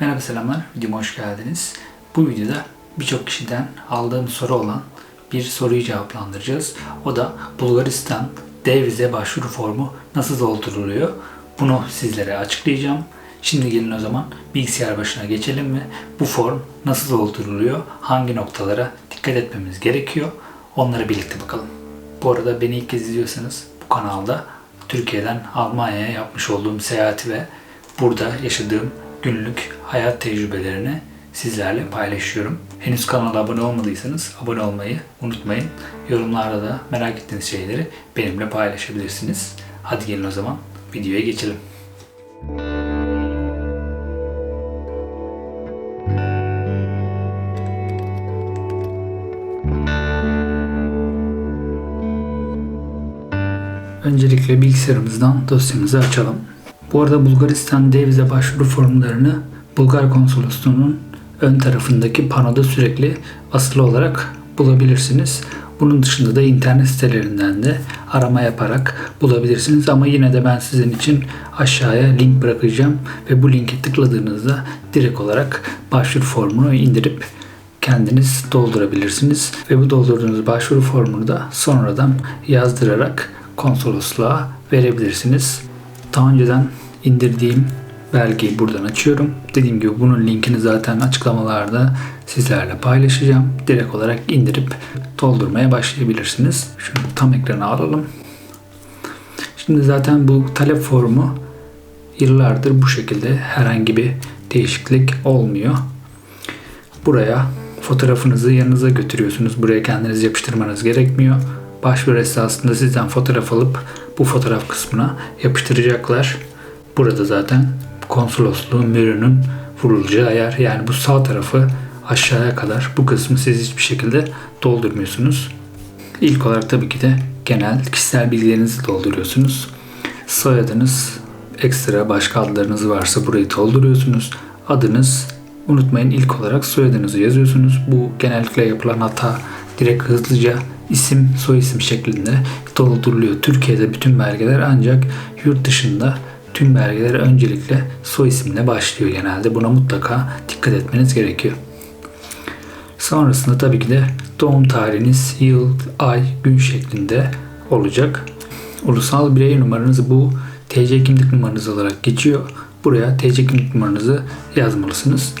Merhaba selamlar, videoma hoş geldiniz. Bu videoda birçok kişiden aldığım soru olan bir soruyu cevaplandıracağız. O da Bulgaristan D vize başvuru formu nasıl dolduruluyor? Bunu sizlere açıklayacağım. Şimdi gelin o zaman bilgisayar başına geçelim ve bu form nasıl dolduruluyor? Hangi noktalara dikkat etmemiz gerekiyor? Onlara birlikte bakalım. Bu arada beni ilk kez izliyorsanız bu kanalda Türkiye'den Almanya'ya yapmış olduğum seyahati ve burada yaşadığım günlük hayat tecrübelerini sizlerle paylaşıyorum. Henüz kanala abone olmadıysanız abone olmayı unutmayın. Yorumlarda da merak ettiğiniz şeyleri benimle paylaşabilirsiniz. Hadi gelin o zaman videoya geçelim. Öncelikle bilgisayarımızdan dosyamızı açalım. Bu arada Bulgaristan D vize başvuru formlarını Bulgar konsolosluğunun ön tarafındaki panoda sürekli asılı olarak bulabilirsiniz. Bunun dışında da internet sitelerinden de arama yaparak bulabilirsiniz. Ama yine de ben sizin için aşağıya link bırakacağım ve bu linke tıkladığınızda direkt olarak başvuru formunu indirip kendiniz doldurabilirsiniz. Ve bu doldurduğunuz başvuru formunu da sonradan yazdırarak konsolosluğa verebilirsiniz. Daha önceden indirdiğim belgeyi buradan açıyorum. Dediğim gibi bunun linkini zaten açıklamalarda sizlerle paylaşacağım. Direkt olarak indirip doldurmaya başlayabilirsiniz. Şunu tam ekrana alalım. Şimdi zaten bu talep formu yıllardır bu şekilde herhangi bir değişiklik olmuyor. Buraya fotoğrafınızı yanınıza götürüyorsunuz. Buraya kendiniz yapıştırmanız gerekmiyor. Başvuru esnasında sizden fotoğraf alıp bu fotoğraf kısmına yapıştıracaklar. Burada zaten konsolosluğun mührünün vurulacağı yer. Yani bu sağ tarafı aşağıya kadar bu kısmı siz hiçbir şekilde doldurmuyorsunuz. İlk olarak tabii ki de genel kişisel bilgilerinizi dolduruyorsunuz. Soyadınız, ekstra başka adlarınız varsa burayı dolduruyorsunuz. Adınız, unutmayın ilk olarak soyadınızı yazıyorsunuz. Bu genellikle yapılan hata direkt hızlıca isim soy isim şeklinde dolduruluyor. Türkiye'de bütün belgeler ancak yurt dışında tüm belgeler öncelikle soy isimle başlıyor genelde. Buna mutlaka dikkat etmeniz gerekiyor. Sonrasında tabii ki de doğum tarihiniz yıl, ay, gün şeklinde olacak. Ulusal birey numaranız bu TC kimlik numaranız olarak geçiyor. Buraya TC kimlik numaranızı yazmalısınız.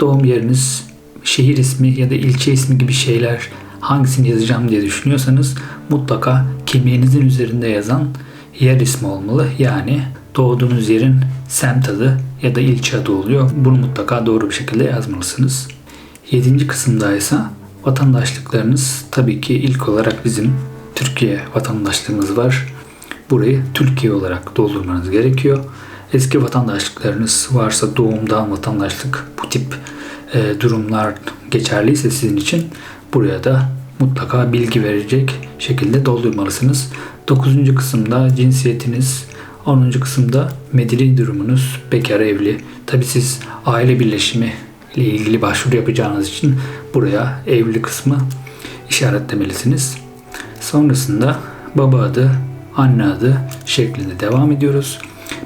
Doğum yeriniz, şehir ismi ya da ilçe ismi gibi şeyler hangisini yazacağım diye düşünüyorsanız mutlaka kimliğinizin üzerinde yazan yer ismi olmalı. Yani doğduğunuz yerin semt adı ya da ilçe adı oluyor. Bunu mutlaka doğru bir şekilde yazmalısınız. Yedinci kısımda ise vatandaşlıklarınız tabii ki ilk olarak bizim Türkiye vatandaşlığımız var. Burayı Türkiye olarak doldurmanız gerekiyor. Eski vatandaşlıklarınız varsa doğumdan vatandaşlık bu tip e, durumlar geçerliyse sizin için buraya da mutlaka bilgi verecek şekilde doldurmalısınız. 9. kısımda cinsiyetiniz, 10. kısımda medeni durumunuz, bekar evli. Tabi siz aile birleşimi ile ilgili başvuru yapacağınız için buraya evli kısmı işaretlemelisiniz. Sonrasında baba adı, anne adı şeklinde devam ediyoruz.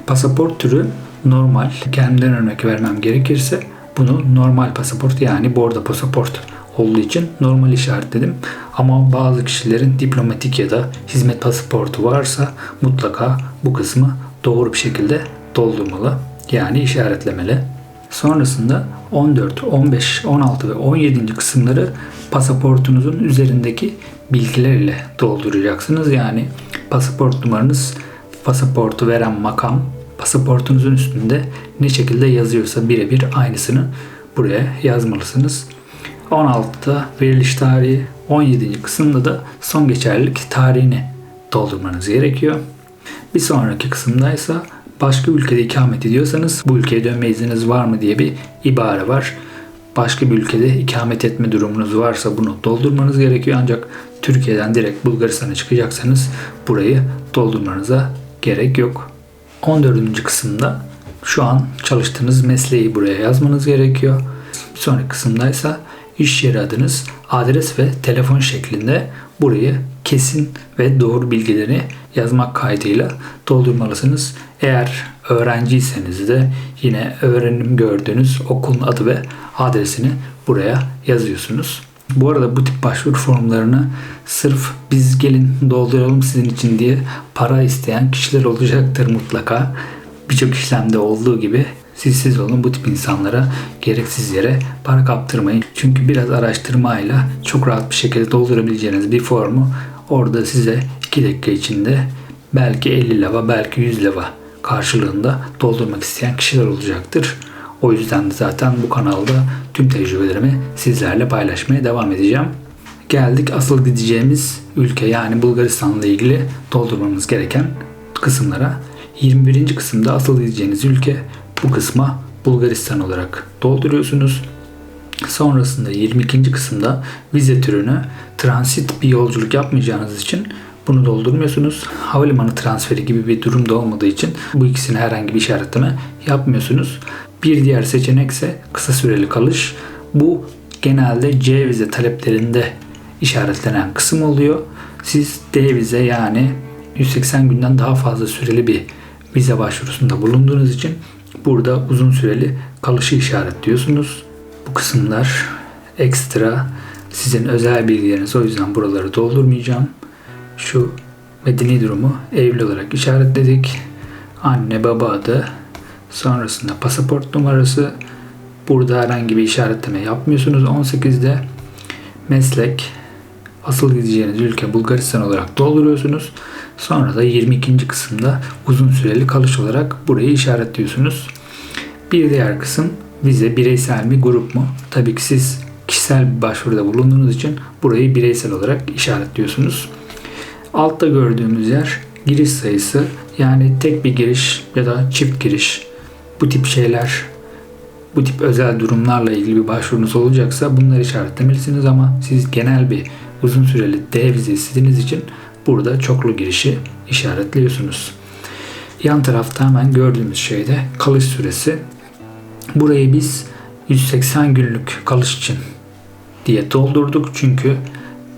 Pasaport türü normal. Kendimden örnek vermem gerekirse bunu normal pasaport yani bordo pasaport olduğu için normal işaretledim. Ama bazı kişilerin diplomatik ya da hizmet pasaportu varsa mutlaka bu kısmı doğru bir şekilde doldurmalı. Yani işaretlemeli. Sonrasında 14, 15, 16 ve 17. kısımları pasaportunuzun üzerindeki bilgiler ile dolduracaksınız. Yani pasaport numaranız, pasaportu veren makam, pasaportunuzun üstünde ne şekilde yazıyorsa birebir aynısını buraya yazmalısınız. 16'da veriliş tarihi, 17. kısımda da son geçerlilik tarihini doldurmanız gerekiyor. Bir sonraki kısımda ise başka ülkede ikamet ediyorsanız bu ülkeye dönme izniniz var mı diye bir ibare var. Başka bir ülkede ikamet etme durumunuz varsa bunu doldurmanız gerekiyor. Ancak Türkiye'den direkt Bulgaristan'a çıkacaksanız burayı doldurmanıza gerek yok. 14. kısımda şu an çalıştığınız mesleği buraya yazmanız gerekiyor. Sonraki kısımda ise iş yeri adınız, adres ve telefon şeklinde burayı kesin ve doğru bilgileri yazmak kaydıyla doldurmalısınız. Eğer öğrenciyseniz de yine öğrenim gördüğünüz okulun adı ve adresini buraya yazıyorsunuz. Bu arada bu tip başvuru formlarını sırf biz gelin dolduralım sizin için diye para isteyen kişiler olacaktır mutlaka. Birçok işlemde olduğu gibi siz siz olun bu tip insanlara gereksiz yere para kaptırmayın. Çünkü biraz araştırmayla çok rahat bir şekilde doldurabileceğiniz bir formu orada size 2 dakika içinde belki 50 leva belki 100 leva karşılığında doldurmak isteyen kişiler olacaktır. O yüzden de zaten bu kanalda tüm tecrübelerimi sizlerle paylaşmaya devam edeceğim. Geldik asıl gideceğimiz ülke yani Bulgaristan'la ilgili doldurmamız gereken kısımlara. 21. kısımda asıl gideceğiniz ülke bu kısma Bulgaristan olarak dolduruyorsunuz. Sonrasında 22. kısımda vize türünü transit bir yolculuk yapmayacağınız için bunu doldurmuyorsunuz. Havalimanı transferi gibi bir durum da olmadığı için bu ikisine herhangi bir işaretleme yapmıyorsunuz. Bir diğer seçenek ise kısa süreli kalış. Bu genelde C vize taleplerinde işaretlenen kısım oluyor. Siz D vize yani 180 günden daha fazla süreli bir vize başvurusunda bulunduğunuz için burada uzun süreli kalışı işaretliyorsunuz. Bu kısımlar ekstra sizin özel bilgileriniz o yüzden buraları doldurmayacağım. Şu medeni durumu evli olarak işaretledik. Anne baba adı sonrasında pasaport numarası burada herhangi bir işaretleme yapmıyorsunuz. 18'de meslek asıl gideceğiniz ülke Bulgaristan olarak dolduruyorsunuz. Sonra da 22. kısımda uzun süreli kalış olarak burayı işaretliyorsunuz. Bir diğer kısım vize bireysel mi grup mu? Tabii ki siz kişisel bir başvuruda bulunduğunuz için burayı bireysel olarak işaretliyorsunuz. Altta gördüğümüz yer giriş sayısı yani tek bir giriş ya da çift giriş bu tip şeyler bu tip özel durumlarla ilgili bir başvurunuz olacaksa bunları işaretlemelisiniz ama siz genel bir uzun süreli D vize istediğiniz için burada çoklu girişi işaretliyorsunuz. Yan tarafta hemen gördüğümüz şeyde kalış süresi. Burayı biz 180 günlük kalış için diye doldurduk çünkü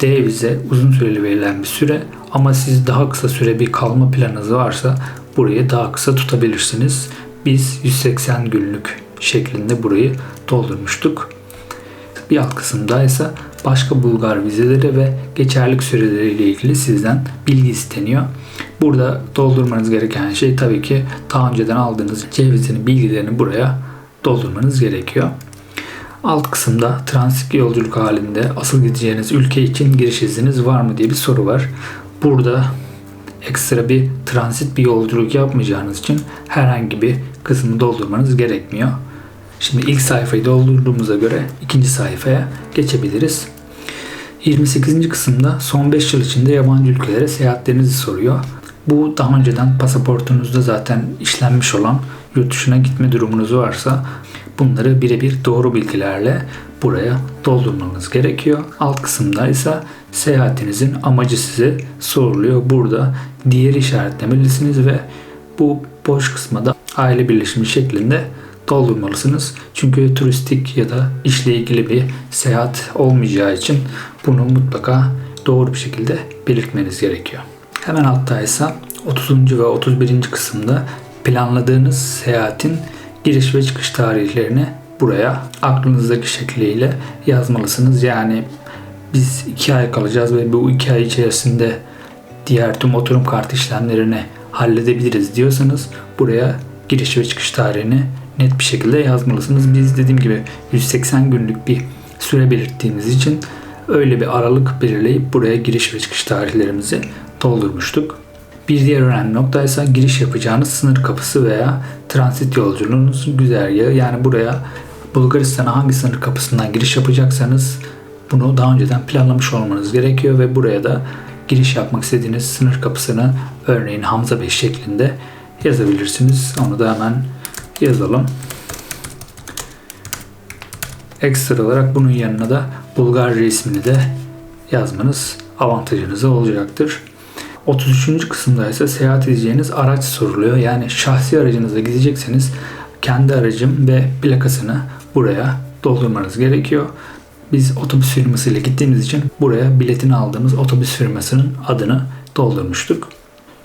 D vize uzun süreli verilen bir süre ama siz daha kısa süre bir kalma planınız varsa burayı daha kısa tutabilirsiniz. Biz 180 günlük şeklinde burayı doldurmuştuk. Bir alt kısımda ise başka Bulgar vizeleri ve geçerlik süreleriyle ilgili sizden bilgi isteniyor. Burada doldurmanız gereken şey tabii ki daha önceden aldığınız C vizenin bilgilerini buraya doldurmanız gerekiyor. Alt kısımda transit yolculuk halinde asıl gideceğiniz ülke için giriş izniniz var mı diye bir soru var. Burada ekstra bir transit bir yolculuk yapmayacağınız için herhangi bir kısmı doldurmanız gerekmiyor. Şimdi ilk sayfayı doldurduğumuza göre ikinci sayfaya geçebiliriz. 28. kısımda son 5 yıl içinde yabancı ülkelere seyahatlerinizi soruyor. Bu daha önceden pasaportunuzda zaten işlenmiş olan yurt dışına gitme durumunuz varsa bunları birebir doğru bilgilerle buraya doldurmanız gerekiyor. Alt kısımda ise seyahatinizin amacı size soruluyor. Burada diğer işaretlemelisiniz ve bu boş kısma da aile birleşimi şeklinde doldurmalısınız. Çünkü turistik ya da işle ilgili bir seyahat olmayacağı için bunu mutlaka doğru bir şekilde belirtmeniz gerekiyor. Hemen altta ise 30. ve 31. kısımda planladığınız seyahatin giriş ve çıkış tarihlerini buraya aklınızdaki şekliyle yazmalısınız. Yani biz 2 ay kalacağız ve bu 2 ay içerisinde diğer tüm oturum kartı işlemlerini halledebiliriz diyorsanız buraya giriş ve çıkış tarihini net bir şekilde yazmalısınız. Biz dediğim gibi 180 günlük bir süre belirttiğimiz için öyle bir aralık belirleyip buraya giriş ve çıkış tarihlerimizi doldurmuştuk. Bir diğer önemli nokta ise giriş yapacağınız sınır kapısı veya transit yolculuğunuz güzergahı. Yani buraya Bulgaristan'a hangi sınır kapısından giriş yapacaksanız bunu daha önceden planlamış olmanız gerekiyor ve buraya da giriş yapmak istediğiniz sınır kapısını örneğin Hamza Bey şeklinde yazabilirsiniz. Onu da hemen yazalım. Ekstra olarak bunun yanına da Bulgar resmini de yazmanız avantajınıza olacaktır. 33. kısımda ise seyahat edeceğiniz araç soruluyor. Yani şahsi aracınıza gidecekseniz kendi aracım ve plakasını buraya doldurmanız gerekiyor. biz otobüs firmasıyla gittiğimiz için buraya biletini aldığımız otobüs firmasının adını doldurmuştuk.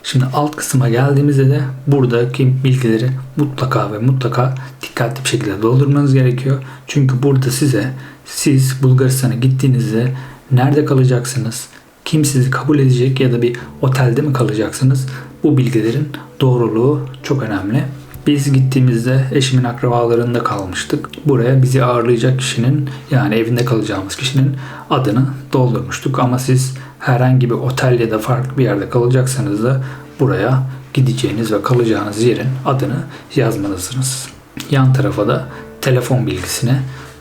Şimdi alt kısma geldiğimizde de buradaki bilgileri mutlaka ve mutlaka dikkatli bir şekilde doldurmanız gerekiyor. Çünkü burada size siz Bulgaristan'a gittiğinizde nerede kalacaksınız, kim sizi kabul edecek ya da bir otelde mi kalacaksınız? Bu bilgilerin doğruluğu çok önemli. Biz gittiğimizde eşimin akrabalarında kalmıştık. Buraya bizi ağırlayacak kişinin yani evinde kalacağımız kişinin adını doldurmuştuk. Ama siz herhangi bir otel ya da farklı bir yerde kalacaksanız da buraya gideceğiniz ve kalacağınız yerin adını yazmalısınız. Yan tarafa da telefon bilgisini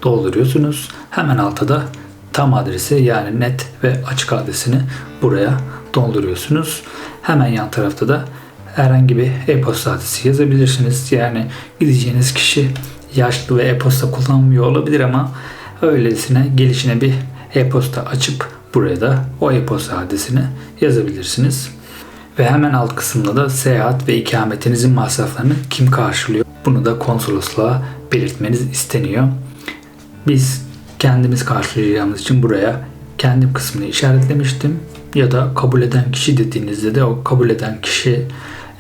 dolduruyorsunuz. Hemen altta da tam adresi yani net ve açık adresini buraya dolduruyorsunuz. Hemen yan tarafta da herhangi bir e-posta adresi yazabilirsiniz. Yani gideceğiniz kişi yaşlı ve e-posta kullanmıyor olabilir ama öylesine gelişine bir e-posta açıp buraya da o e-posta adresini yazabilirsiniz. Ve hemen alt kısımda da seyahat ve ikametinizin masraflarını kim karşılıyor? Bunu da konsolosluğa belirtmeniz isteniyor. Biz kendimiz karşılayacağımız için buraya kendim kısmını işaretlemiştim. Ya da kabul eden kişi dediğinizde de o kabul eden kişi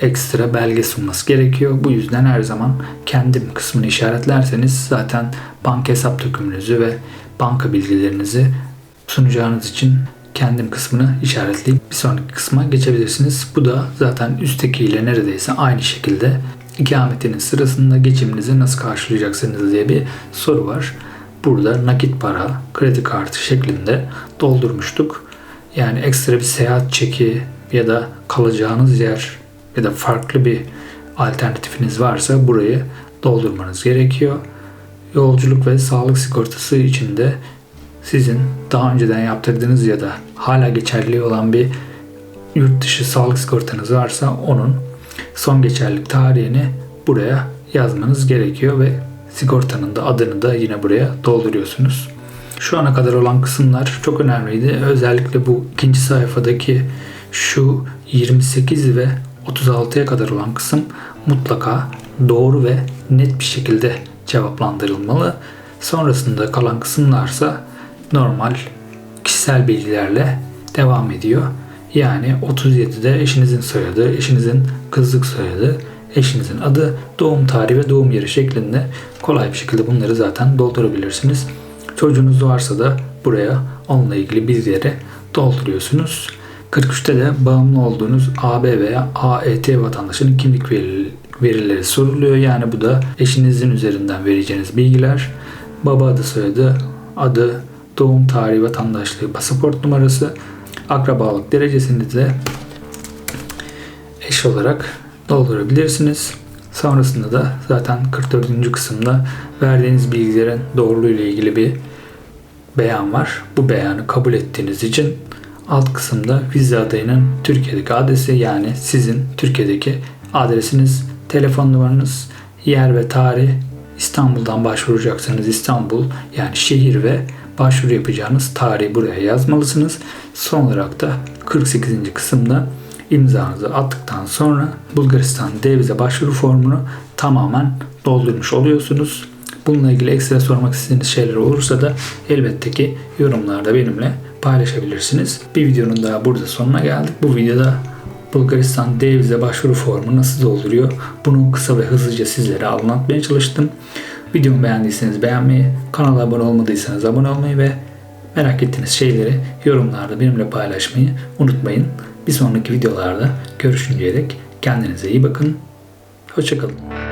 ekstra belge sunması gerekiyor. Bu yüzden her zaman kendim kısmını işaretlerseniz zaten banka hesap dökümünüzü ve banka bilgilerinizi sunacağınız için kendim kısmını işaretleyip bir sonraki kısma geçebilirsiniz. Bu da zaten üsttekiyle neredeyse aynı şekilde ikametiniz sırasında geçiminizi nasıl karşılayacaksınız diye bir soru var. Burada nakit para, kredi kartı şeklinde doldurmuştuk. Yani ekstra bir seyahat çeki ya da kalacağınız yer ya da farklı bir alternatifiniz varsa burayı doldurmanız gerekiyor. Yolculuk ve sağlık sigortası için de sizin daha önceden yaptırdığınız ya da hala geçerli olan bir yurt dışı sağlık sigortanız varsa onun son geçerlilik tarihini buraya yazmanız gerekiyor ve sigortanın da adını da yine buraya dolduruyorsunuz. Şu ana kadar olan kısımlar çok önemliydi. Özellikle bu ikinci sayfadaki şu 28 ve 36'ya kadar olan kısım mutlaka doğru ve net bir şekilde cevaplandırılmalı. Sonrasında kalan kısımlarsa normal kişisel bilgilerle devam ediyor. Yani 37'de eşinizin soyadı, eşinizin kızlık soyadı, eşinizin adı, doğum tarihi ve doğum yeri şeklinde kolay bir şekilde bunları zaten doldurabilirsiniz. Çocuğunuz varsa da buraya onunla ilgili bilgileri dolduruyorsunuz. 43'te de bağımlı olduğunuz AB veya AET vatandaşının kimlik verileri soruluyor. Yani bu da eşinizin üzerinden vereceğiniz bilgiler. Baba adı soyadı, adı, doğum tarihi, vatandaşlığı, pasaport numarası, akrabalık derecesini de eş olarak doldurabilirsiniz. Sonrasında da zaten 44. kısımda verdiğiniz bilgilerin doğruluğu ile ilgili bir beyan var. Bu beyanı kabul ettiğiniz için alt kısımda vize adayının Türkiye'deki adresi yani sizin Türkiye'deki adresiniz, telefon numaranız, yer ve tarih, İstanbul'dan başvuracaksanız İstanbul yani şehir ve başvuru yapacağınız tarihi buraya yazmalısınız. Son olarak da 48. kısımda imzanızı attıktan sonra Bulgaristan devize başvuru formunu tamamen doldurmuş oluyorsunuz. Bununla ilgili ekstra sormak istediğiniz şeyler olursa da elbette ki yorumlarda benimle paylaşabilirsiniz. Bir videonun daha burada sonuna geldik. Bu videoda Bulgaristan devize başvuru formu nasıl dolduruyor? Bunu kısa ve hızlıca sizlere anlatmaya çalıştım. Videomu beğendiyseniz beğenmeyi, kanala abone olmadıysanız abone olmayı ve merak ettiğiniz şeyleri yorumlarda benimle paylaşmayı unutmayın. Bir sonraki videolarda görüşünceye dek kendinize iyi bakın. Hoşçakalın.